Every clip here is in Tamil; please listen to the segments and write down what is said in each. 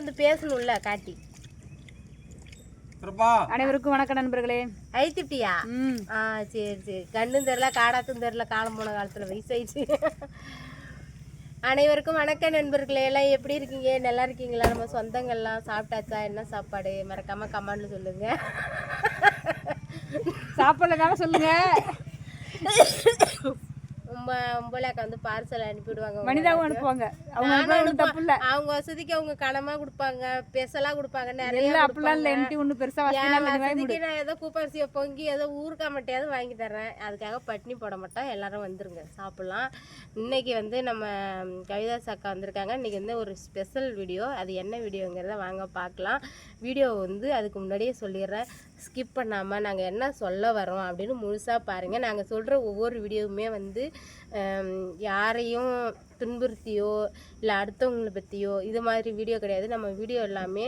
வந்து பேசணும்ல காட்டி அனைவருக்கும் வணக்கம் நண்பர்களே. ஐத்திட்டியா ம். ஆ சரி சரி. கண்ணும் தெரில காடாத்தும் தெரில காலம் போன காலத்தில் வயசாயிடுச்சு அனைவருக்கும் வணக்கம் நண்பர்களே. எல்லாம் எப்படி இருக்கீங்க? நல்லா இருக்கீங்களா? நம்ம சொந்தங்கள்லாம் சாப்பிட்டாச்சா? என்ன சாப்பாடு? மறக்காம கமெண்ட்ல சொல்லுங்க. சாப்பிடலனால சொல்லுங்க. ரொம்ப உம்பலாக்க வந்து பார்சல் அனுப்பிவிடுவாங்க மனிதாவும் அனுப்புவாங்க. அவங்க தப்பு இல்ல அவங்க வசதிக்கு அவங்க கனமா கொடுப்பாங்க பெசலா கொடுப்பாங்க நிறைய அப்படிலாம் இல்லை என்கிட்ட ஒன்றும் பெருசா வசதிக்கு நான் ஏதோ கூப்பரிசியை பொங்கி ஏதோ ஊறுக்கா மட்டையாவது வாங்கி தர்றேன். அதுக்காக பட்னி போட மாட்டோம் எல்லாரும் வந்துருங்க சாப்பிட்லாம். இன்னைக்கு வந்து நம்ம கவிதாஸ் அக்கா வந்திருக்காங்க. இன்னைக்கு வந்து ஒரு ஸ்பெஷல் வீடியோ அது என்ன வீடியோங்கிறத வாங்க பார்க்கலாம். வீடியோ வந்து அதுக்கு முன்னாடியே சொல்லிடுறேன். ஸ்கிப் பண்ணாமல் நாங்கள் என்ன சொல்ல வரோம் அப்படின்னு முழுசாக பாருங்கள் நாங்கள் சொல்கிற ஒவ்வொரு வீடியோவுமே வந்து யாரையும் துன்புறுத்தியோ இல்லை அடுத்தவங்களை பற்றியோ இது மாதிரி வீடியோ கிடையாது. நம்ம வீடியோ எல்லாமே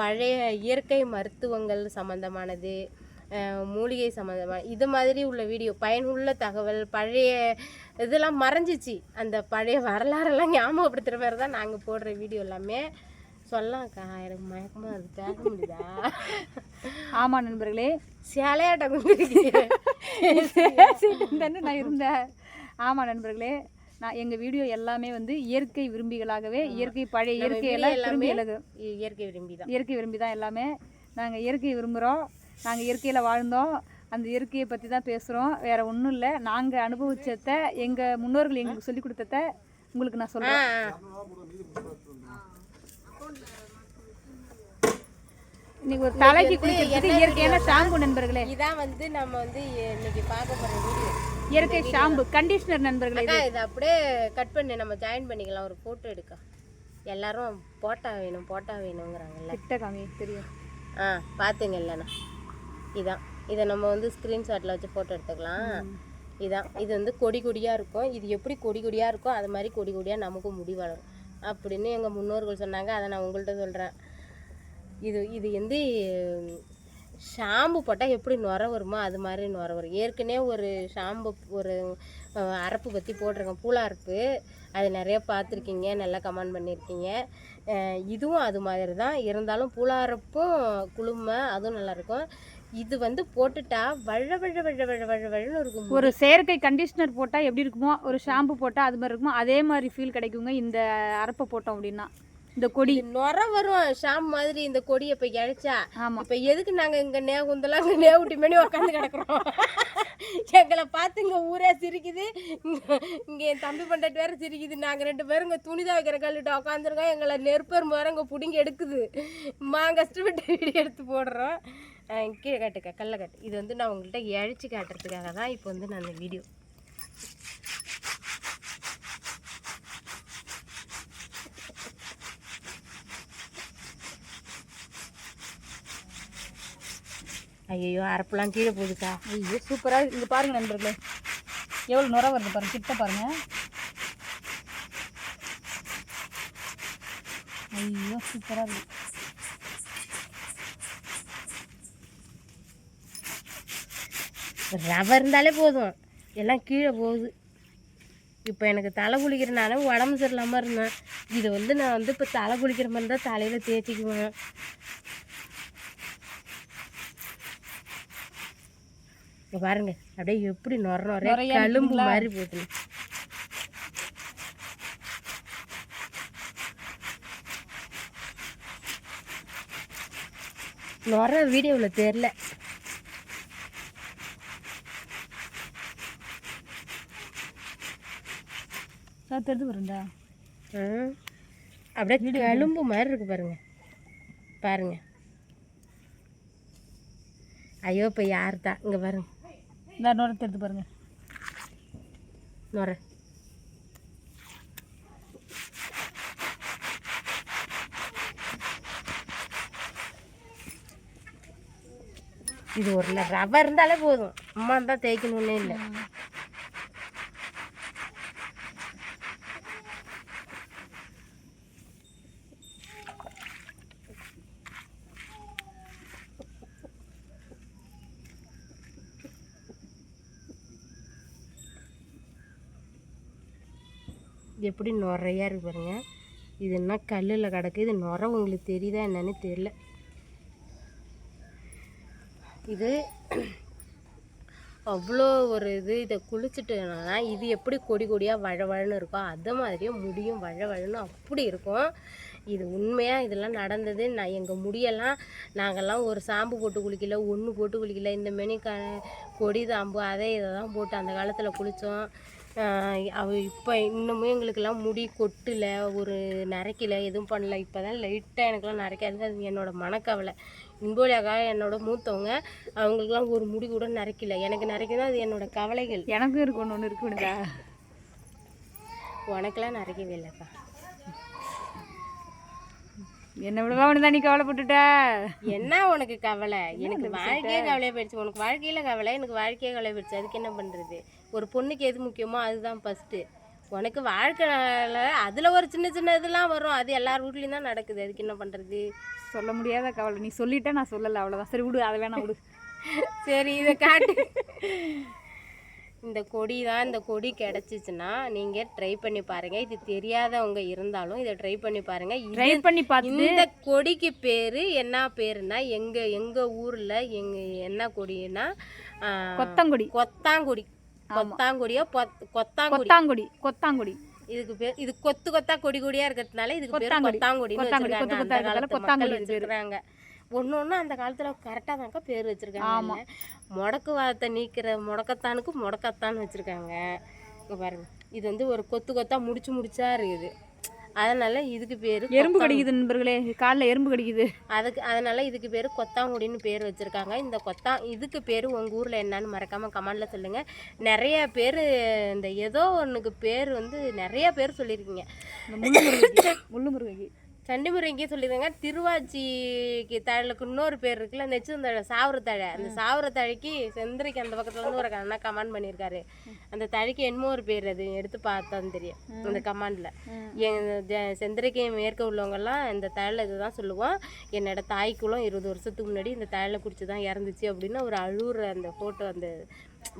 பழைய இயற்கை மருத்துவங்கள் சம்மந்தமானது மூலிகை சம்மந்தமான இது மாதிரி உள்ள வீடியோ பயனுள்ள தகவல் பழைய இதெல்லாம் மறைஞ்சிச்சு. அந்த பழைய வரலாறெல்லாம் ஞாபகப்படுத்துகிற மாதிரி தான் நாங்கள் போடுற வீடியோ எல்லாமே. சொல்லலாம்க்கா எனக்கு மயக்கமாக அது பேச முடியுதா? ஆமா நண்பர்களே. சேலையாட்டம் கொடுத்துருக்கீங்க தானே நான் இருந்தேன். ஆமா நண்பர்களே நான் எங்க வீடியோ எல்லாமே வந்து இயற்கை விரும்பிகளாகவே இயற்கை பழைய திரும்பி எழுது. இயற்கை விரும்பி தான். இயற்கை விரும்பி தான் எல்லாமே. நாங்கள் இயற்கையை விரும்புகிறோம் நாங்கள் இயற்கையில் வாழ்ந்தோம். அந்த இயற்கையை பற்றி தான் பேசுகிறோம் வேற ஒன்றும் இல்லை. நாங்கள் அனுபவிச்சத எங்கள் முன்னோர்கள் எங்களுக்கு சொல்லி கொடுத்தத உங்களுக்கு நான் சொல்கிறேன் இன்னைக்கு ஒரு தலைக்கு குளிக்கிறதுக்கு இயற்கையான ஷாம்பு நண்பர்களே. இதான் வந்து நம்ம வந்து இன்னைக்கு பார்க்க போகிற வீடியோ. இயற்கை ஷாம்பு கண்டிஷனர் நண்பர்களே இதை. அப்படியே கட் பண்ணி. நம்ம ஜாயின் பண்ணிக்கலாம். ஒரு ஃபோட்டோ எடுக்க. எல்லாரும் போட்டா வேணும் போட்டா வேணுங்கிறாங்கல்ல. கிட்ட காமி தெரியும். ஆ பார்த்துங்க இல்லைண்ணா இதான். இதை நம்ம வந்து ஸ்க்ரீன்ஷாட்டில் வச்சு ஃபோட்டோ எடுத்துக்கலாம். இதான். இது வந்து கொடி கொடியாக இருக்கும். இது எப்படி கொடி கொடியாக இருக்கோ அது மாதிரி கொடி கொடியாக நமக்கும் முடி வளரும். அப்படின்னு எங்கள் முன்னோர்கள் சொன்னாங்க. அதை நான் உங்கள்கிட்ட சொல்கிறேன் இது இது வந்து ஷாம்பு போட்டால் எப்படி நுர வருமோ அது மாதிரி நுர வரும். ஏற்கனவே ஒரு ஷாம்பு ஒரு அரப்பு பற்றி போட்டிருக்கேன் பூலா அரப்பு அது நிறைய பார்த்துருக்கீங்க நல்லா கமெண்ட் பண்ணியிருக்கீங்க இதுவும் அது மாதிரி தான். இருந்தாலும் பூலாரப்பும் குளுமை அதுவும் நல்லாயிருக்கும் இது வந்து போட்டுட்டா வழ வழ வழ வழ வழ வழன்னு இருக்கும். ஒரு செயற்கை கண்டிஷனர் போட்டால் எப்படி இருக்குமோ ஒரு ஷாம்பு போட்டால் அது மாதிரி இருக்குமோ அதே மாதிரி ஃபீல் கிடைக்குங்க இந்த அரப்பை போட்டோம் அப்படின்னா. இந்த கொடி. நுர வரும் ஷாம்பு மாதிரி இந்த கொடியை இப்போ இழைச்சா. ஆமாம் இப்போ எதுக்கு நாங்கள் இங்கே நே குந்தலாம் இங்கே நேவுட்டி மணி உட்காந்து கிடக்குறோம்? எங்களை பார்த்து இங்கே ஊரே சிரிக்குது. இங்கே என் தம்பி பண்டாட்டி வேற சிரிக்குது. நாங்கள் ரெண்டு பேரும் இங்கே துணி துவைக்கிற கல்லிட்டு உட்காந்துருக்கோம் எங்களை நெருப்பெரும் வேற இங்கே பிடிங்கி எடுக்குது. மா கஷ்டப்பட்டு வீடியோ எடுத்து போடுறோம். கீழே காட்டுக்க கல்லை காட்டு. இது வந்து நான் உங்கள்கிட்ட இழைச்சி காட்டுறதுக்காக தான் இப்போ வந்து நான் இந்த வீடியோ ஐயோ அரப்புலாம் கீழே போகுதுக்கா. ஐயோ சூப்பராக இங்கே பாருங்க நண்பர்களே. எவ்வளோ நுர வருது பாருங்க கிட்ட பாருங்க. ஐயோ சூப்பராக இருக்கு. ரவை இருந்தாலே போதும். எல்லாம் கீழே போகுது. இப்போ எனக்கு தலை குளிக்கிறனால உடம்பு சரியில்லாமல் இருந்தேன். இதை வந்து நான் வந்து இப்போ தலை குளிக்கிற மாதிரி தான் தலையில் தேய்ச்சிக்குவேன். இங்க பாருங்க. அப்படியே எப்படி நொற நொறைய? மாதிரி போகுது நொற வீடியோவில் தெரில சார் தெரிஞ்சு வருண்டா ம். அப்படியே எலும்பு மாதிரி இருக்கு பாருங்க. பாருங்க. ஐயோ இப்போ யார் தான் இங்கே பாருங்க. இந்த நுர தெரிஞ்சு பாருங்க. நுர இது ஒரு ரவை இருந்தாலே போதும். அம்மா தான் தேய்க்கணுன்னே இல்லை. எப்படி நுறையா இருக்கு பாருங்க. இது என்ன கல்லில் கிடக்கு? இது நுர உங்களுக்கு தெரியுதா என்னன்னு தெரியல. இது அவ்வளோ ஒரு இது இதை குளிச்சுட்டுனா இது எப்படி கொடி கொடியாக வழ வழன்னு இருக்கோ அது மாதிரியே முடியும். வழ வழன்னு அப்படி இருக்கும். இது உண்மையாக இதெல்லாம் நடந்தது. நான் எங்கள் முடியெல்லாம் நாங்கள்லாம் ஒரு சாம்பு போட்டு குளிக்கல ஒன்று போட்டு குளிக்கல. இந்த மாரி க கொடி தாம்பு அதை இதை தான் போட்டு அந்த காலத்தில் குளித்தோம் அவ இப்போ இன்னமும் எங்களுக்கெல்லாம் முடி கொட்டல ஒரு நரைக்கல எதுவும் பண்ணல. இப்போ தான் லைட்டாக எனக்கெல்லாம் நரைக்காது அது என்னோட மனக்கவலை. இன்போலியாக்கா என்னோட மூத்தவங்க அவங்களுக்குலாம் ஒரு முடி கூட நரைக்கல. எனக்கு நரைக்குது அது என்னோட கவலைகள். எனக்கும் இருக்கு ஒன்று ஒன்று இருக்குனுக்கா உனக்கெல்லாம் நரைக்கவே இல்லைக்கா. என்ன ஒன்று தான் நீ கவலைப்பட்டுட்ட. என்ன உனக்கு கவலை? எனக்கு வாழ்க்கையே கவலையாக போயிடுச்சு. உனக்கு வாழ்க்கையில் கவலை எனக்கு வாழ்க்கையே கவலை போயிடுச்சு. அதுக்கு என்ன பண்ணுறது ஒரு பொண்ணுக்கு எது முக்கியமோ அதுதான் ஃபஸ்ட்டு உனக்கு வாழ்க்கையில் அதில் ஒரு சின்ன சின்ன இதெல்லாம் வரும். அது எல்லார் வீட்லேயும் தான் நடக்குது. அதுக்கு என்ன பண்ணுறது சொல்ல முடியாத கவலை. நீ சொல்லிட்ட நான் சொல்லலை. அவ்வளோதான் சரி விடு. அதை வேணாம் விடு. சரி இதை காட்டு. இந்த கொடி தான் இந்த கொடி கிடச்சிச்சின்னா நீங்கள் ட்ரை பண்ணி பாருங்கள் இது தெரியாதவங்க இருந்தாலும் இதை ட்ரை பண்ணி பாருங்கள் ட்ரை பண்ணி பார்த்து இந்த கொடிக்கு பேர் என்ன பேருனா எங்கள் எங்கள் ஊரில் எங்கள் என்ன கொடினா கொத்தங்குடி. கொத்தாங்குடி. கொத்தாங்குடியோ கொத்தாங்குடி. கொத்தாங்குடி கொத்தாங்குடி. இதுக்கு பேர் இது கொத்து கொத்தா கொடி கொடியா இருக்கிறதுனால இதுக்கு பேர் கொத்தாங்குடி. கொத்தாங்குடி, கொத்தாங்குடி. வச்சிருக்காங்க ஒன்று ஒன்று அந்த காலத்தில் கரெக்டாக தான்க்கா பேர் வச்சுருக்காங்க. முடக்கு வாதத்தை நீக்கிற முடக்கத்தானுக்கு முடக்கத்தான் வச்சுருக்காங்க. இங்கே பாருங்க. இது வந்து ஒரு கொத்து கொத்தா முடிச்சு முடிச்சா இருக்குது அதனால இதுக்கு பேர் எறும்பு கடிக்குது நண்பர்களே. காலில் எறும்பு கடிக்குது. அதுக்கு அதனால இதுக்கு பேர் கொத்தாங்குடின்னு பேர் வச்சுருக்காங்க. இந்த கொத்தா இதுக்கு பேர் உங்கள் ஊரில் என்னன்னு மறக்காமல் கமெண்டில் சொல்லுங்கள் நிறைய பேர் இந்த ஏதோ ஒன்றுக்கு பேர் வந்து நிறைய பேர் சொல்லியிருக்கீங்க முள்ளு முருகைக்கு முள்ளு முருகைக்கு சண்டிமுறைக்கே சொல்லியிருக்காங்க. திருவாச்சிக்கு தழைக்கு இன்னொரு பேர் இருக்குல்ல நெச்சுந்தழை சாவர தழை. அந்த சாவர தழைக்கு செந்திரைக்கு அந்த பக்கத்துல இருந்து ஒரு அண்ணா கமெண்ட் பண்ணியிருக்காரு. அந்த தழைக்கு என்னமோ ஒரு பேர் அது எடுத்து பார்த்தான் தெரியும் அந்த கமெண்டில் என் ஜ- செந்திரைக்கு மேற்க உள்ளவங்கெல்லாம் இந்த தழையில் இதுதான் சொல்லுவோம். என்னோட தாய்க்குளம் இருபது வருஷத்துக்கு முன்னாடி இந்த தழையில் குடிச்சு தான் இறந்துச்சு அப்படின்னு ஒரு அழுவுற அந்த ஃபோட்டோ அந்த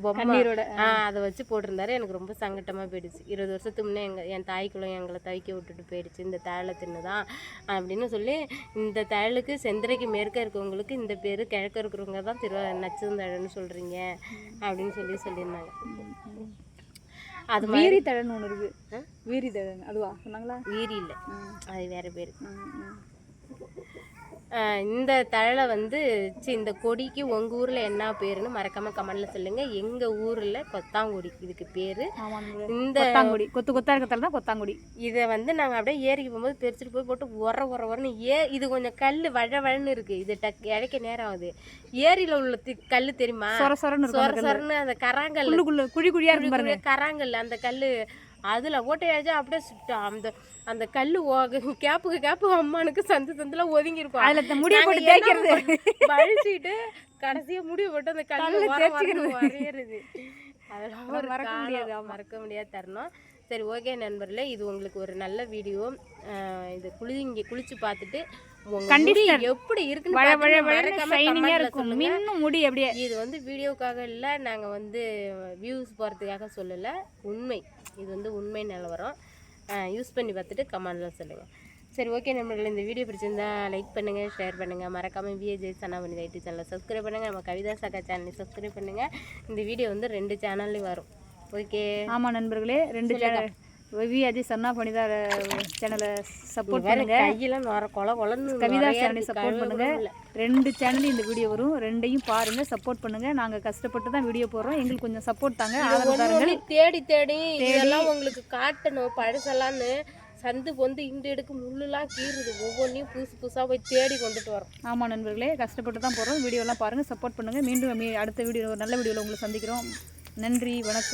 பொம்மை. கண்ணீரோட ஆ. அதை வச்சு போட்டிருந்தாரு. எனக்கு ரொம்ப சங்கட்டமாக போயிடுச்சு. இருபது வருஷத்துக்கு முன்னே எங்கள் என் தாய்க்குளம் எங்களை தவிக்க விட்டுட்டு போயிடுச்சு. இந்த தழலை தின்னு தான் அப்படின்னு சொல்லி இந்த தழலுக்கு செந்திரைக்கு மேற்க இருக்கவங்களுக்கு இந்த பேர் கிழக்க இருக்கிறவங்க தான் திரு நச்சுந்தழன்னு சொல்கிறீங்க அப்படின்னு சொல்லி சொல்லியிருந்தாங்க. அது வீரி தழன்னு ஒன்று இருக்கு. வீரி தழன் அதுவா? சொன்னாங்களா? வீரி இல்லை. அது வேறு பேர். இந்த தழலை வந்து சி இந்த கொடிக்கு உங்கள் ஊரில் என்ன பேருன்னு மறக்காமல் கமெண்டில் சொல்லுங்கள் எங்கள் ஊரில் கொத்தாங்குடி இதுக்கு பேர். இந்த கொத்தாங்குடி. கொத்து கொத்தா இருக்கிறதால தான் கொத்தாங்குடி. இதை வந்து நாங்கள் அப்படியே ஏரிக்கு போகும்போது பிரிச்சுட்டு போய் போட்டு உர உர உரன்னு ஏ இது கொஞ்சம் கல் வழ வழன்னு இருக்குது இது டக் இழைக்க நேரம் ஆகுது. ஏரியில் உள்ள கல் தெரியுமா? சொர சொரன்னு சொர சொரன்னு அந்த கராங்கல் குழி குழியா இருக்கும் பாருங்க. கராங்கல் அந்த கல் அதில் ஓட்டையாச்சும் அப்படியே சுட்டு அந்த அந்த கல் கேப்புக்கு கேப்பு அம்மானுக்கு சந்து சந்துல ஒதுங்கி இருக்கும் அதுல முடியை போட்டு தேய்க்கிறது. பழிச்சிட்டு கடைசியா முடிவு போட்டு அந்த கல்லு கல்லுல வரையறது. அதெல்லாம் ஒரு மறக்க முடியாது. மறக்க முடியாத தருணம். சரி ஓகே நண்பர்களே இது உங்களுக்கு ஒரு நல்ல வீடியோ. இது குளி இங்கே குளிச்சு பார்த்துட்டு Conditioner. எப்படி இருக்குன்னு முடி அப்படியே. இது வந்து வீடியோக்காக இல்லை நாங்கள் வந்து வியூஸ் போகிறதுக்காக சொல்லலை. உண்மை. இது வந்து உண்மை நிலவரம். யூஸ் பண்ணி பார்த்துட்டு கமெண்டில் சொல்லுங்கள் சரி ஓகே நம்மள இந்த வீடியோ பிடிச்சிருந்தா லைக் பண்ணுங்கள் ஷேர் பண்ணுங்கள் மறக்காமல் விஏஜே சனாமணி ரைட்டு சேனலை சப்ஸ்கிரைப் பண்ணுங்கள் நம்ம கவிதா சகா சேனலை சப்ஸ்கிரைப் பண்ணுங்கள் இந்த வீடியோ வந்து ரெண்டு சேனல்லையும் வரும். ஓகே ஆமா நண்பர்களே ரெண்டு சேனல் வி அஜய் சன்னா பணிதா சேனலை சப்போர்ட் பண்ணுங்க. கையெல்லாம் நுர கொல கொலன்னு கவிதா சேனலை. சப்போர்ட் பண்ணுங்க. ரெண்டு சேனல் இந்த வீடியோ வரும். ரெண்டையும் பாருங்க சப்போர்ட் பண்ணுங்க. நாங்க கஷ்டப்பட்டு தான் வீடியோ போடுறோம். எங்களுக்கு கொஞ்சம் சப்போர்ட் தாங்க. ஆதரவு தேடி தேடி இதெல்லாம் உங்களுக்கு காட்டணும். பழசெல்லாம்னு சந்து பொந்து இண்டு எடுக்கு முள்ளுலாம் கீறுது. ஒவ்வொன்றையும் புதுசு புதுசாக போய் தேடி கொண்டுட்டு வரோம். ஆமா நண்பர்களே கஷ்டப்பட்டு தான் போடுறோம். வீடியோலாம் பாருங்க சப்போர்ட் பண்ணுங்க. மீண்டும் அடுத்த வீடியோ நல்ல வீடியோவில் உங்களை சந்திக்கிறோம். நன்றி வணக்கம்.